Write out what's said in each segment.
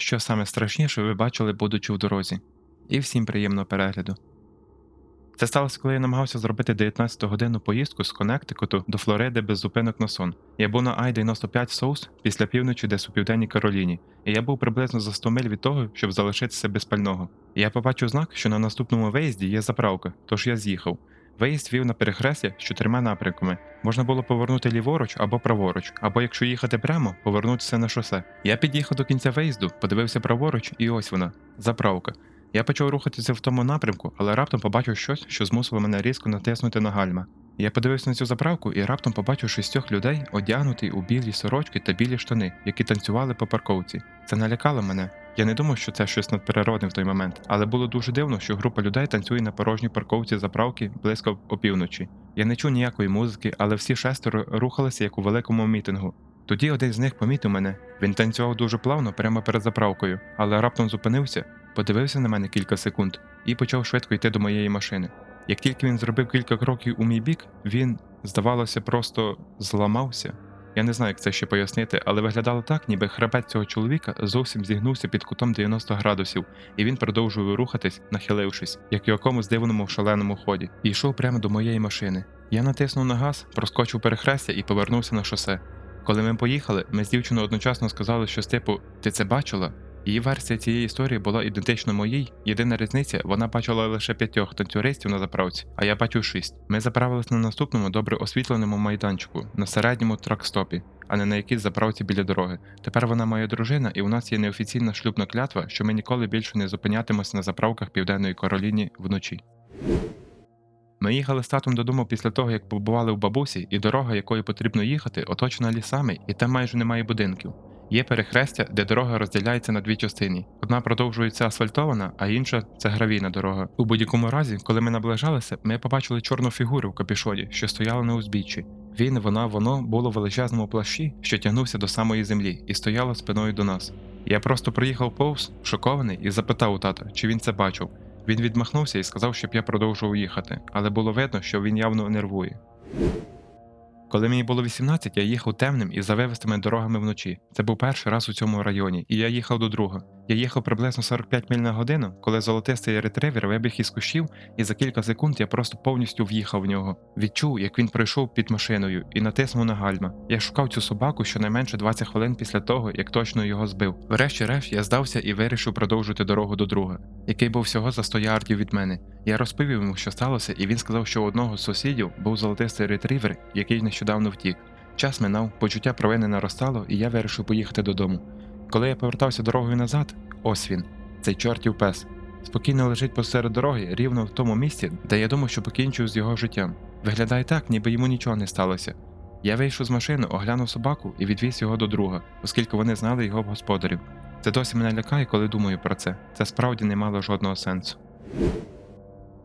що саме страшніше ви бачили, будучи в дорозі. І всім приємного перегляду. Це сталося, коли я намагався зробити 19-годинну поїздку з Коннектикуту до Флориди без зупинок на сон. Я був на I-95 Соус після півночі десь у південній Кароліні, і я був приблизно за 100 миль від того, щоб залишитися без пального. Я побачив знак, що на наступному виїзді є заправка, тож я з'їхав. Виїзд вів на перехрестя з чотирма напрямками. Можна було повернути ліворуч або праворуч, або якщо їхати прямо, повернутися на шосе. Я під'їхав до кінця виїзду, подивився праворуч, і ось вона заправка. Я почав рухатися в тому напрямку, але раптом побачив щось, що змусило мене різко натиснути на гальма. Я подивився на цю заправку і раптом побачив шістьох людей, одягнутих у білі сорочки та білі штани, які танцювали по парковці. Це налякало мене. Я не думав, що це щось надприродне в той момент, але було дуже дивно, що група людей танцює на порожній парковці заправки близько опівночі. Я не чув ніякої музики, але всі шестеро рухалися як у великому мітингу. Тоді один з них помітив мене. Він танцював дуже плавно прямо перед заправкою, але раптом зупинився, подивився на мене кілька секунд і почав швидко йти до моєї машини. Як тільки він зробив кілька кроків у мій бік, він, здавалося, просто зламався. Я не знаю, як це ще пояснити, але виглядало так, ніби хребет цього чоловіка зовсім зігнувся під кутом 90 градусів, і він продовжував рухатись, нахилившись, як у якомусь дивному шаленому ході, і йшов прямо до моєї машини. Я натиснув на газ, проскочив перехрестя і повернувся на шосе. Коли ми поїхали, ми з дівчиною одночасно сказали щось типу Ти це бачила? Її версія цієї історії була ідентична моїй. Єдина різниця, вона бачила лише п'ятьох танцюристів на заправці, а я бачив шість. Ми заправились на наступному добре освітленому майданчику, на середньому тракстопі, а не на якійсь заправці біля дороги. Тепер вона моя дружина, і у нас є неофіційна шлюбна клятва, що ми ніколи більше не зупинятимось на заправках Південної Кароліні вночі. Ми їхали з татом додому після того, як побували у бабусі, і дорога, якою потрібно їхати, оточена лісами, і там майже немає будинків. Є перехрестя, де дорога розділяється на дві частини. Одна продовжується асфальтована, а інша це гравійна дорога. У будь-якому разі, коли ми наближалися, ми побачили чорну фігуру в капішоні, що стояла на узбіччі. Він, вона, воно було в величезному плащі, що тягнувся до самої землі, і стояло спиною до нас. Я просто проїхав повз, шокований, і запитав у тата, чи він це бачив. Він відмахнувся і сказав, щоб я продовжував їхати, але було видно, що він явно нервує. Коли мені було 18, я їхав темним і завивистими дорогами вночі. Це був перший раз у цьому районі, і я їхав до друга. Я їхав приблизно 45 миль на годину, коли золотистий ретривер вибіг із кущів, і за кілька секунд я просто повністю в'їхав в нього. Відчув, як він пройшов під машиною і натиснув на гальма. Я шукав цю собаку щонайменше 20 хвилин після того, як точно його збив. Врешті-решт я здався і вирішив продовжити дорогу до друга, який був всього за 100 ярдів від мене. Я розповів йому, що сталося, і він сказав, що у одного з сусідів був золотистий ретрівер, який нещодавно втік. Час минав, почуття провини наростало, і я вирішив поїхати додому. Коли я повертався дорогою назад, ось він, цей чортів пес. Спокійно лежить посеред дороги, рівно в тому місці, де я думав, що покінчив з його життям. Виглядає так, ніби йому нічого не сталося. Я вийшов з машини, оглянув собаку і відвіз його до друга, оскільки вони знали його господарів. Це досі мене лякає, коли думаю про це. Це справді не мало жодного сенсу.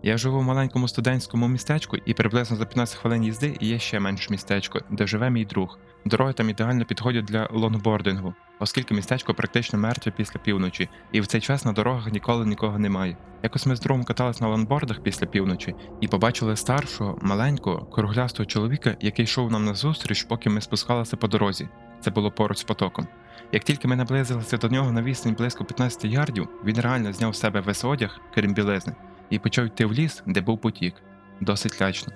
Я живу в маленькому студентському містечку, і приблизно за 15 хвилин їзди є ще менше містечко, де живе мій друг. Дороги там ідеально підходять для лонгбордингу, оскільки містечко практично мертве після півночі, і в цей час на дорогах ніколи нікого немає. Якось ми з другом катались на лонгбордах після півночі і побачили старшого, маленького, круглястого чоловіка, який йшов нам назустріч, поки ми спускалися по дорозі. Це було поруч з потоком. Як тільки ми наблизилися до нього на відстань близько 15 ярдів, він реально зняв з себе весь одяг, крім білизни, і почав йти в ліс, де був потік. Досить лячно.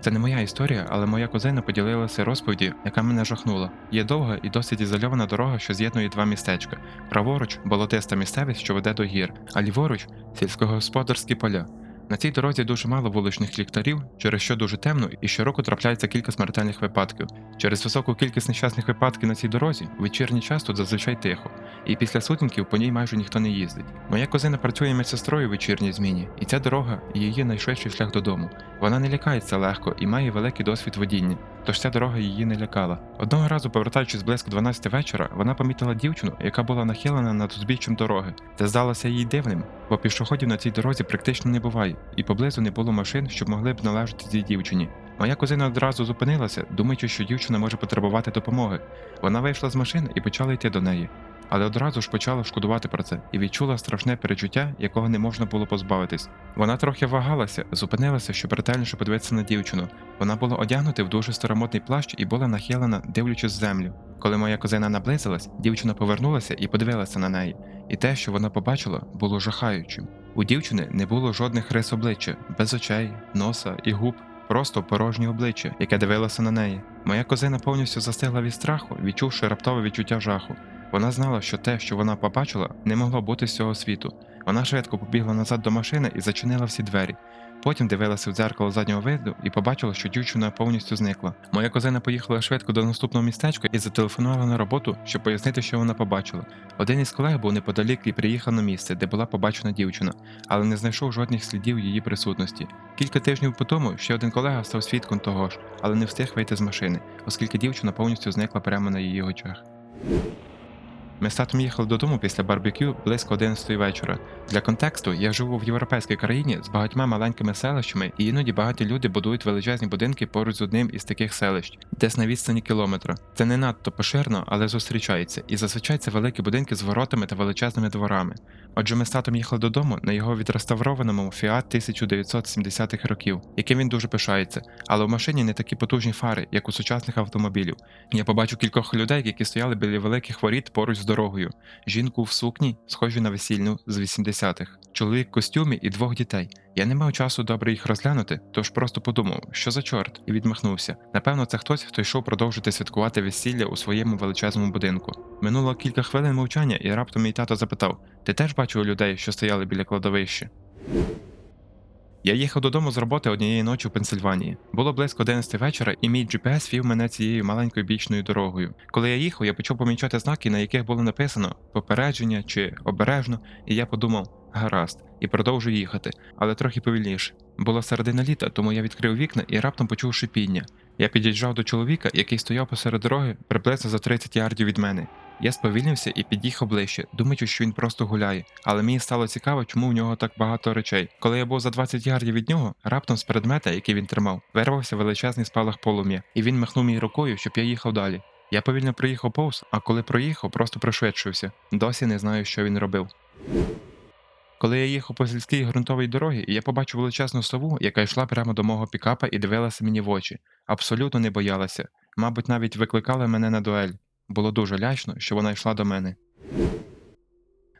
Це не моя історія, але моя кузина поділилася розповіді, яка мене жахнула. Є довга і досить ізольована дорога, що з'єднує два містечка. Праворуч болотиста місцевість, що веде до гір, а ліворуч сільськогосподарські поля. На цій дорозі дуже мало вуличних ліхтарів, через що дуже темно і щороку трапляється кілька смертельних випадків. Через високу кількість нещасних випадків на цій дорозі в вечірній час тут зазвичай тихо, і після сутінків по ній майже ніхто не їздить. Моя кузина працює медсестрою в вечірній зміні, і ця дорога її найшвидший шлях додому. Вона не лякається легко і має великий досвід водіння, тож ця дорога її не лякала. Одного разу, повертаючись близько 12 вечора, вона помітила дівчину, яка була нахилена над узбіччям дороги. Це здалося їй дивним, бо пішоходів на цій дорозі практично не буває, і поблизу не було машин, що могли б належати цій дівчині. Моя кузина одразу зупинилася, думаючи, що дівчина може потребувати допомоги. Вона вийшла з машини і почала йти до неї. Але одразу ж почала шкодувати про це і відчула страшне перечуття, якого не можна було позбавитись. Вона трохи вагалася, зупинилася, щоб ретельніше подивитися на дівчину. Вона була одягнута в дуже старомодний плащ і була нахилена, дивлячись землю. Коли моя козина наблизилась, дівчина повернулася і подивилася на неї. І те, що вона побачила, було жахаючим. У дівчини не було жодних рис обличчя, без очей, носа і губ, просто порожнє обличчя, яке дивилося на неї. Моя козина повністю застигла від страху, відчувши раптове відчуття жаху. Вона знала, що те, що вона побачила, не могло бути з цього світу. Вона швидко побігла назад до машини і зачинила всі двері. Потім дивилася в дзеркало заднього виду і побачила, що дівчина повністю зникла. Моя козина поїхала швидко до наступного містечка і зателефонувала на роботу, щоб пояснити, що вона побачила. Один із колег був неподалік і приїхав на місце, де була побачена дівчина, але не знайшов жодних слідів її присутності. Кілька тижнів по тому ще один колега став свідком того ж, але не встиг вийти з машини, оскільки дівчина повністю зникла прямо на її очах. Ми з татом їхали додому після барбекю близько 11 вечора. Для контексту я живу в європейській країні з багатьма маленькими селищами, і іноді багаті люди будують величезні будинки поруч з одним із таких селищ, десь на відстані кілометра. Це не надто поширено, але зустрічається, і зазвичай це великі будинки з воротами та величезними дворами. Отже, ми з татом їхали додому на його відреставрованому Fiat 1970-х років, яким він дуже пишається, але в машині не такі потужні фари, як у сучасних автомобілів. Я побачив кількох людей, які стояли біля великих воріт поруч з дорогою. Жінку в сукні, схожі на весільну з 80-х, чоловік в костюмі і двох дітей. Я не мав часу добре їх розглянути, тож просто подумав, що за чорт, і відмахнувся. Напевно, це хтось, хто йшов продовжити святкувати весілля у своєму величезному будинку. Минуло кілька хвилин мовчання, і раптом мій тато запитав: Ти теж бачив людей, що стояли біля кладовища? Я їхав додому з роботи однієї ночі у Пенсильванії. Було близько 11 вечора, і мій GPS вів мене цією маленькою бічною дорогою. Коли я їхав, я почав помічати знаки, на яких було написано попередження чи обережно, і я подумав гаразд, і продовжу їхати, але трохи повільніше. Була середина літа, тому я відкрив вікна і раптом почув шипіння. Я під'їжджав до чоловіка, який стояв посеред дороги приблизно за 30 ярдів від мене. Я сповільнився і під'їхав ближче, думаючи, що він просто гуляє. Але мені стало цікаво, чому в нього так багато речей. Коли я був за 20 ярдів від нього, раптом з предмета, який він тримав, вирвався величезний спалах полум'я, і він махнув мені рукою, щоб я їхав далі. Я повільно проїхав повз, а коли проїхав, просто пришвидшився. Досі не знаю, що він робив. Коли я їхав по сільській ґрунтовій дорогі, я побачив величезну сову, яка йшла прямо до мого пікапа і дивилася мені в очі. Абсолютно не боялася. Мабуть, навіть викликала мене на дуель. Було дуже лячно, що вона йшла до мене.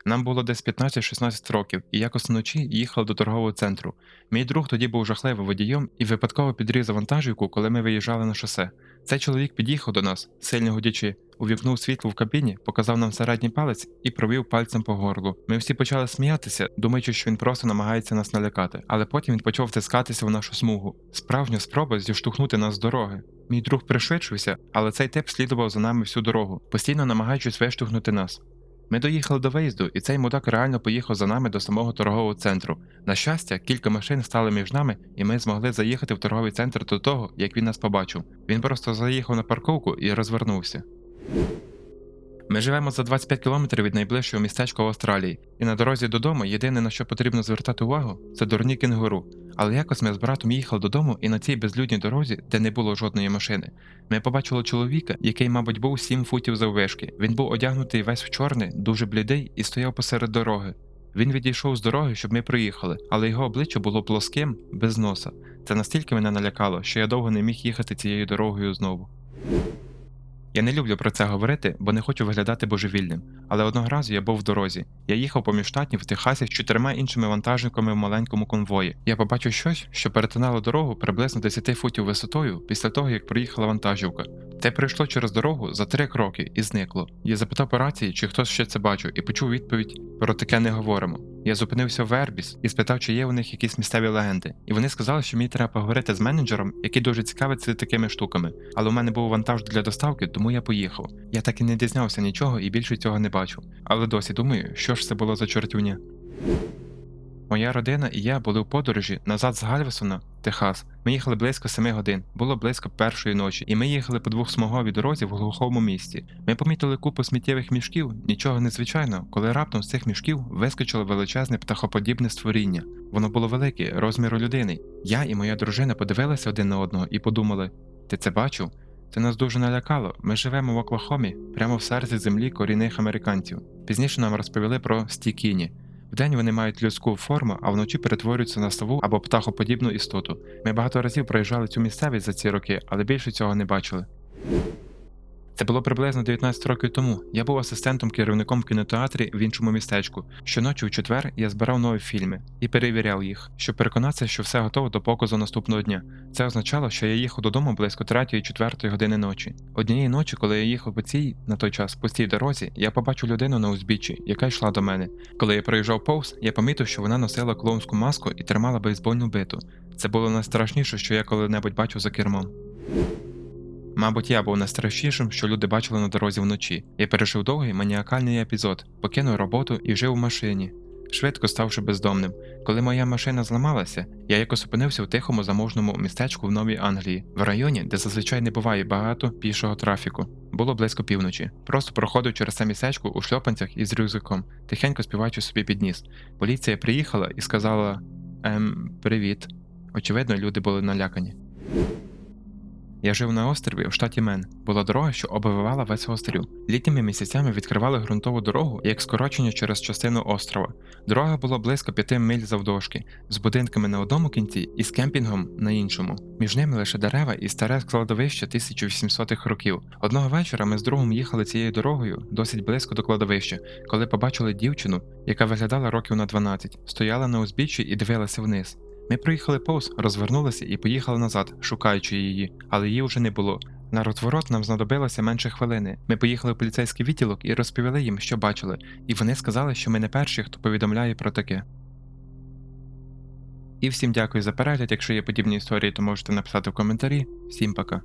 Нам було десь 15-16 років, і якось вночі їхали до торгового центру. Мій друг тоді був жахливим водієм і випадково підрізав вантажівку, коли ми виїжджали на шосе. Цей чоловік під'їхав до нас, сильно гудячи, увімкнув світло в кабіні, показав нам середній палець і провів пальцем по горлу. Ми всі почали сміятися, думаючи, що він просто намагається нас налякати, але потім він почав втискатися в нашу смугу. Справжня спроба зіштовхнути нас з дороги. Мій друг пришвидшився, але цей тип слідував за нами всю дорогу, постійно намагаючись виштовхнути нас. Ми доїхали до виїзду, і цей мудак реально поїхав за нами до самого торгового центру. На щастя, кілька машин стали між нами, і ми змогли заїхати в торговий центр до того, як він нас побачив. Він просто заїхав на парковку і розвернувся. Ми живемо за 25 кілометрів від найближчого містечка в Австралії, і на дорозі додому єдине на що потрібно звертати увагу, це дурні кенгуру. Але якось ми з братом їхали додому, і на цій безлюдній дорозі, де не було жодної машини, ми побачили чоловіка, який, мабуть, був 7 футів заввишки. Він був одягнутий весь в чорний, дуже блідий і стояв посеред дороги. Він відійшов з дороги, щоб ми проїхали, але його обличчя було плоским, без носа. Це настільки мене налякало, що я довго не міг їхати цією дорогою знову. Я не люблю про це говорити, бо не хочу виглядати божевільним. Але одного разу я був в дорозі. Я їхав поміж штатів в Техасі з чотирма іншими вантажниками в маленькому конвої. Я побачив щось, що перетинало дорогу приблизно 10 футів висотою після того, як проїхала вантажівка. Це пройшло через дорогу за три кроки і зникло. Я запитав по рації, чи хтось ще це бачив, і почув відповідь: про таке не говоримо. Я зупинився в Вербіс і спитав, чи є у них якісь місцеві легенди. І вони сказали, що мені треба поговорити з менеджером, який дуже цікавиться такими штуками. Але у мене був вантаж для доставки, тому я поїхав. Я так і не дізнався нічого і більше цього не бачив. Але досі думаю, що ж це було за чортюня. Моя родина і я були у подорожі назад з Гальвесона, Техас. Ми їхали близько семи годин, було близько першої ночі, і ми їхали по двохсмуговій дорозі в глухому місті. Ми помітили купу сміттєвих мішків, нічого незвичайного, коли раптом з цих мішків вискочило величезне птахоподібне створіння. Воно було велике, розміру людини. Я і моя дружина подивилися один на одного і подумали: ти це бачив? Це нас дуже налякало. Ми живемо в Оклахомі, прямо в серці землі корінних американців. Пізніше нам розповіли про стікіні. Вдень вони мають людську форму, а вночі перетворюються на сову або птахоподібну істоту. Ми багато разів проїжджали цю місцевість за ці роки, але більше цього не бачили. Це було приблизно 19 років тому. Я був асистентом керівником в кінотеатрі в іншому містечку. Щоночі у четвер я збирав нові фільми і перевіряв їх, щоб переконатися, що все готово до показу наступного дня. Це означало, що я їхав додому близько 3-4 години ночі. Однієї ночі, коли я їхав по цій на той час пустій дорозі, я побачив людину на узбіччі, яка йшла до мене. Коли я проїжджав повз, я помітив, що вона носила клоунську маску і тримала бейсбольну биту. Це було найстрашніше, що я коли-небудь бачив за кермом. Мабуть, я був найстрашнішим, що люди бачили на дорозі вночі. Я пережив довгий маніакальний епізод, покинув роботу і жив у машині, швидко ставши бездомним. Коли моя машина зламалася, я якось опинився в тихому заможному містечку в Новій Англії, в районі, де зазвичай не буває багато пішого трафіку. Було близько півночі. Просто проходив через це містечко у шльопанцях із рюкзаком, тихенько співаючи собі під ніс. Поліція приїхала і сказала: Ем, привіт. Очевидно, люди були налякані. Я жив на острові в штаті Мен. Була дорога, що обвивала весь острів. Літніми місяцями відкривали ґрунтову дорогу як скорочення через частину острова. Дорога була близько п'яти миль завдовжки, з будинками на одному кінці і з кемпінгом на іншому. Між ними лише дерева і старе складовище 1800-х років. Одного вечора ми з другом їхали цією дорогою досить близько до кладовища, коли побачили дівчину, яка виглядала років на 12, стояла на узбіччі і дивилася вниз. Ми проїхали повз, розвернулися і поїхали назад, шукаючи її, але її вже не було. На розворот нам знадобилося менше хвилини. Ми поїхали в поліцейський відділок і розповіли їм, що бачили, і вони сказали, що ми не перші, хто повідомляє про таке. І всім дякую за перегляд. Якщо є подібні історії, то можете написати в коментарі. Всім пока.